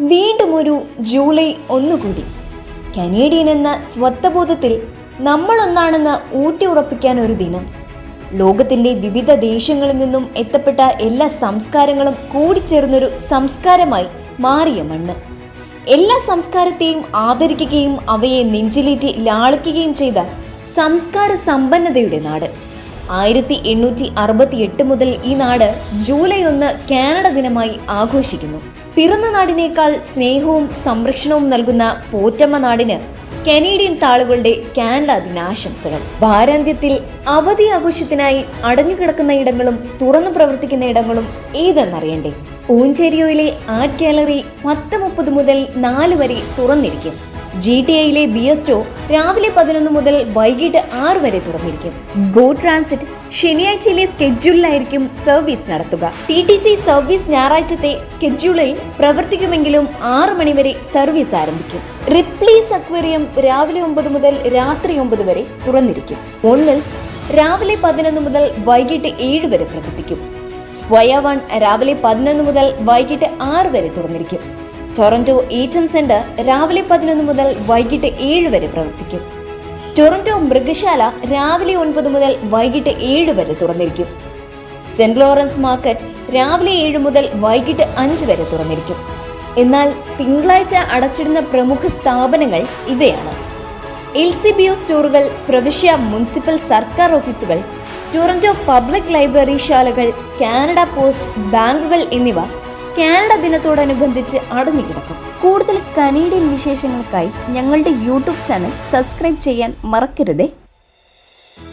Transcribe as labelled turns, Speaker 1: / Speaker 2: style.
Speaker 1: വീണ്ടും ഒരു ജൂലൈ ഒന്നുകൂടി. കനേഡിയൻ എന്ന സ്വത്വബോധത്തിൽ നമ്മളൊന്നാണെന്ന് ഊട്ടി ഉറപ്പിക്കാൻ ഒരു ദിനം. ലോകത്തിന്റെ വിവിധ ദേശങ്ങളിൽ നിന്നും എത്തപ്പെട്ട എല്ലാ സംസ്കാരങ്ങളും കൂടിച്ചേർന്നൊരു സംസ്കാരമായി മാറിയ മണ്ണ്. എല്ലാ സംസ്കാരത്തെയും ആദരിക്കുകയും അവയെ നെഞ്ചിലേറ്റി ലാളിക്കുകയും ചെയ്ത സംസ്കാര സമ്പന്നതയുടെ നാട്. ആയിരത്തി എണ്ണൂറ്റി അറുപത്തി എട്ട് മുതൽ ഈ നാട് ജൂലൈ ഒന്ന് കാനഡ ദിനമായി ആഘോഷിക്കുന്നു. പിറന്ന നാടിനേക്കാൾ സ്നേഹവും സംരക്ഷണവും നൽകുന്ന പോറ്റമ്മ നാടിന് കനേഡിയൻ താളുകളുടെ കാനഡ ദിനാശംസകൾ. വാരാന്ത്യത്തിൽ അവധി ആഘോഷത്തിനായി അടഞ്ഞുകിടക്കുന്ന ഇടങ്ങളും തുറന്നു പ്രവർത്തിക്കുന്ന ഇടങ്ങളും ഏതെന്നറിയണ്ടേ? ഊഞ്ചേരിയോയിലെ ആർട്ട് ഗാലറി പത്ത് മുപ്പത് മുതൽ നാല് വരെ തുറന്നിരിക്കും. ജി ടി ഐയിലെ ബി എസ് ഒ രാവിലെ പതിനൊന്ന് മുതൽ വൈകിട്ട് ആറ് വരെ തുറന്നിരിക്കും. ഗോ ട്രാൻസിറ്റ് ശനിയാഴ്ചയിലെ സ്കെഡ്യൂളിലായിരിക്കും സർവീസ് നടത്തുക. ടി ടി സി സർവീസ് ഞായറാഴ്ചത്തെ സ്കെഡ്യൂളിൽ പ്രവർത്തിക്കുമെങ്കിലും ആറ് മണിവരെ സർവീസ് ആരംഭിക്കും. റിപ്ലീസ് അക്വേറിയം രാവിലെ ഒമ്പത് മുതൽ രാത്രി ഒമ്പത് വരെ തുറന്നിരിക്കും. ഓൺമിൽസ് രാവിലെ പതിനൊന്ന് മുതൽ വൈകിട്ട് ഏഴ് വരെ പ്രവർത്തിക്കും. സ്ക്വയർ വൺ രാവിലെ പതിനൊന്ന് മുതൽ വൈകിട്ട് ആറ് വരെ തുറന്നിരിക്കും. ടൊറന്റോ ഏറ്റൻ സെന്റർ രാവിലെ പതിനൊന്ന് മുതൽ വൈകിട്ട് ഏഴ് വരെ പ്രവർത്തിക്കും. ടൊറന്റോ മൃഗശാല രാവിലെ ഒൻപത് മുതൽ വൈകിട്ട് ഏഴ് വരെ തുറന്നിരിക്കും. സെന്റ് ലോറൻസ് മാർക്കറ്റ് രാവിലെ ഏഴ് മുതൽ വൈകിട്ട് അഞ്ച് വരെ തുറന്നിരിക്കും. എന്നാൽ തിങ്കളാഴ്ച അടച്ചിടുന്ന പ്രമുഖ സ്ഥാപനങ്ങൾ ഇവയാണ്. എൽ സി ബി ഒ സ്റ്റോറുകൾ പ്രവിശ്യ മുനിസിപ്പൽ സർക്കാർ ഓഫീസുകൾ ടൊറന്റോ പബ്ലിക് ലൈബ്രറി ശാലകൾ കാനഡ പോസ്റ്റ് ബാങ്കുകൾ എന്നിവ കാനഡ ദിനത്തോടനുബന്ധിച്ച് അടഞ്ഞുകിടക്കും. കൂടുതൽ കനേഡിയൻ വിശേഷങ്ങൾക്കായി ഞങ്ങളുടെ യൂട്യൂബ് ചാനൽ സബ്സ്ക്രൈബ് ചെയ്യാൻ മറക്കരുതേ.